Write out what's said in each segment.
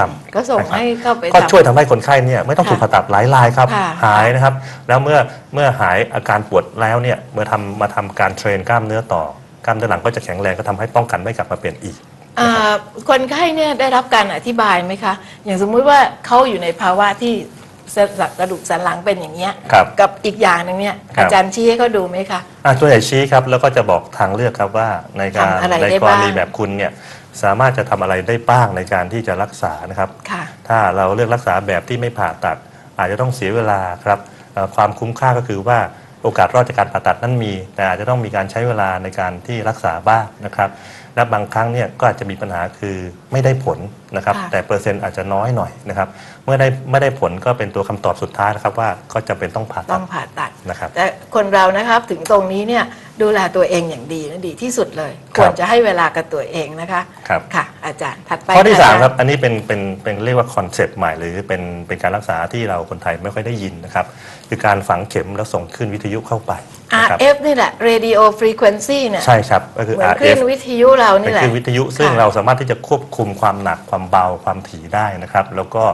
สั่ทงก็ส่งนะครับให้เข้าไปก็ทำช่วยทำให้คนไข้เนี่ยไม่ต้องค่ะถูกผ่าตัดหลายรายครับค่ะหายนะครับ แล้วเมื่อเมื่อหายอาการปวดแล้วเนี่ยเมื่อทำมาทำการเทรนกล้ามเนื้อต่อกล้ามเนื้อหลังก็จะแข็งแรงก็ทำให้ป้องกันไม่กลับมาเป็นอีกอ่าคนไข้เนี่ยได้รับการอธิบายไหมคะ อย่างสมมุติว่าเขาอยู่ในภาวะที่เส้น กระดูกสันหลังเป็นอย่างเงี้ยครับ กับอีกอย่างหนึ่งเนี่ยครับ อาจารย์ชี้ให้เขาดูไหมคะ อะตัวใหญ่ชี้ครับแล้วก็จะบอกทางเลือกครับว่าในการทำอะไรในได้กรณีบ้างแบบคุณเนี่ยสามารถจะทำอะไรได้บ้างในการที่จะรักษานะครับ ค่ะ ถ้าเราเลือกรักษาแบบที่ไม่ผ่าตัด อาจจะต้องเสียเวลาครับเอ่อความคุ้มค่าก็คือว่า โอกาสรอดจากการผ่าตัดนั้นมี แต่อาจจะต้องมีการใช้เวลาในการที่รักษาบ้างนะครับและบางครั้งเนี่ยก็อาจจะมีปัญหาคือไม่ได้ผลนะครับ ค่ะ แต่เปอร์เซ็นต์อาจจะน้อยหน่อยนะครับ เมื่อได้ไม่ได้ผลก็เป็นตัวคำตอบสุดท้ายนะครับว่าก็จะเป็นต้องผ่าต้ตัอดงผ่าตัด นะครับ แต่คนเรานะครับถึงตรงนี้เนี่ย ดูแลตัวเองอย่างดีนะดีที่สุดเลยคครับวรจะให้เวลากับตัวเองนะคะครับค่ะ อาจารย์ถัดไปข้อที่ะสามจย์ครับ อันนี้เป็นเป็นเป็นเรียกว่าคอนเซปต์ใหม่ หรือเป็นเป็นการรักษาที่เราคนไทยไม่ค่อยได้ยินนะครับ คือการฝังเข็มแล้วส่งขึ้นวิทยุเข้าไปนะครับ RF นี่แหละ radio frequency เนี่ยใช่ครับก็คือเหมือนคลื่ RF นวิทยุเราเป็นี่นแหละคลื่นวิทยุซึ่งค่ะเราสามารถที่จะควบคุมความหนักความเบาความถี่ได้นะครับ แล้วก็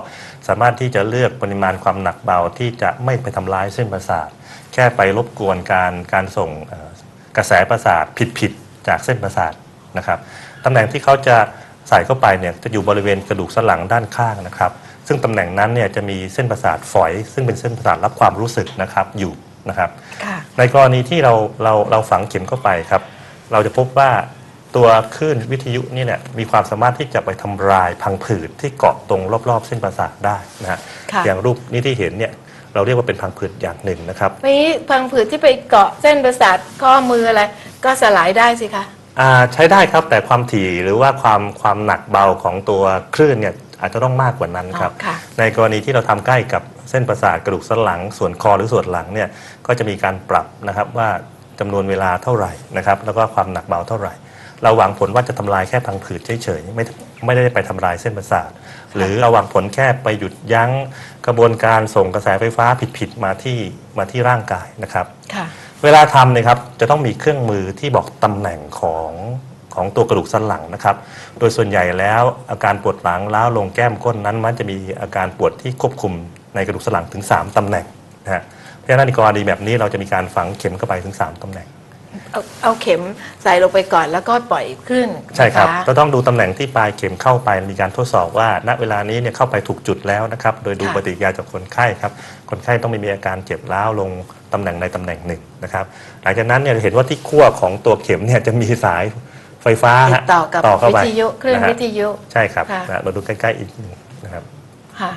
สามารถที่จะเลือกปริมาณความหนักเบาที่จะไม่ไปทำร้ายเส้นประสาท แค่ไปรบกวนการการส่งเอ่อ กระแสประสาทผิดๆจากเส้นประสาทนะครับตำแหน่งที่เขาจะใส่เข้าไปเนี่ยจะอยู่บริเวณกระดูกสันหลังด้านข้างนะครับ ซึ่งตำแหน่งนั้นเนี่ยจะมีเส้นประสาทฝอย ซึ่งเป็นเส้นประสาทรับความรู้สึกนะครับอยู่นะครับค่ะในกรณีที่เราเราเราฝังเข็มเข้าไปครับ เราจะพบว่าตัวคลื่นวิทยุนี่เนี่ยมีความสามารถที่จะไปทำลายพังผืดที่เกาะตรงรอบ ๆ เส้นประสาทได้นะฮะค่ะอย่างรูปนี้ที่เห็นเนี่ย เราเรียกว่าเป็นพังผืดอย่างหนึ่งนะครับนี้พังผืดที่ไปเกาะเส้นประสาทข้อมืออะไร ก็สลายได้สิคะอ่าใช้ได้ครับแต่ความถี่หรือว่าความความหนักเบาของตัวคลื่นเนี่ยอาจจะต้องมากกว่านั้นครับ อ๋อค่ะ ในกรณีที่เราทำใกล้กับเส้นประสาทกระดูกสันหลัง ส่วนคอหรือส่วนหลังเนี่ยก็จะมีการปรับนะครับว่าจำนวนเวลาเท่าไหร่นะครับแล้วก็ความหนักเบาเท่าไหร่ เราหวังผลว่าจะทำลายแค่พังผืดเฉยๆไม่ไม่ได้ไปทำลายเส้นประสาทหรือเราหวังผลแค่ไปหยุดยั้งกระบวนการส่งกระแสไฟฟ้าผิดๆมาที่มาที่ร่างกายนะครับค่ะเวลาทำเนี่ยครับจะต้องมีเครื่องมือที่บอกตำแหน่งของของตัวกระดูกสันหลังนะครับ โดยส่วนใหญ่แล้วอาการปวดหลังล้าวลงแก้มก้นนั้น มันจะมีอาการปวดที่ควบคุมในกระดูกสันหลังถึง 3ตำแหน่งนะฮะเพราะฉะนั้นในกรณีแบบนี้เราจะมีการฝังเข็มเข้าไปถึง 3ตำแหน่ง เอาเอาเข็มใส่ลงไปก่อนแล้วก็ปล่อยขึ้นใช่ครับ นะะ ก็ต้องดูตำแหน่งที่ปลายเข็มเข้าไปมีการทดสอบว่า ณเวลานี้เนี่ยเข้าไปถูกจุดแล้วนะครับ โดยดูค่ะ ปฏิกิริยาจากคนไข้ครับ คนไข้ต้องไม่มีอาการเจ็บร้าวลงตำแหน่งในตำแหน่งหนึ่งนะครับ หลังจากนั้นเนี่ยเห็นว่าที่ขั้วของตัวเข็มเนี่ยจะมีสายไฟฟ้าติฮะดต่อกับเข้าวิไปทยุเครื่องนะฮะวิทยุ ใช่ครับค่ะ นะเราดูใกล้ๆอีกนิดหนึงนะครับ ค่ะ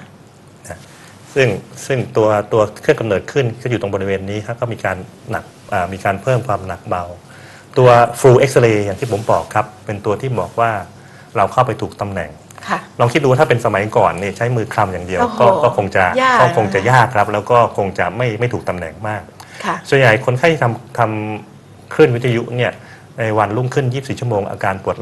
ซึ่งซึ่งตัวตัวเครื่องกำเนิดขึ้นก็อยู่ตรงบริเวณนี้ครับก็มีการหนักอ่ามีการเพิ่มความหนักเบา ตัว full x-ray อย่างที่ผมบอกครับ เป็นตัวที่บอกว่าเราเข้าไปถูกตำแหน่ง ค่ะ ลองคิดดูว่าถ้าเป็นสมัยก่อนเนี่ยใช้มือคลำอย่างเดียวโอ้โหก็ก็คงจะยาก ก็คงจะนะยากครับ แล้วก็คงจะไม่ไม่ถูกตำแหน่งมาก ค่ะ ส่วนใหญ่คนไข้ที่ทำทำคลื่นวิทยุเนี่ยในวันรุ่งขึ้น 24 ชั่วโมงอาการปวด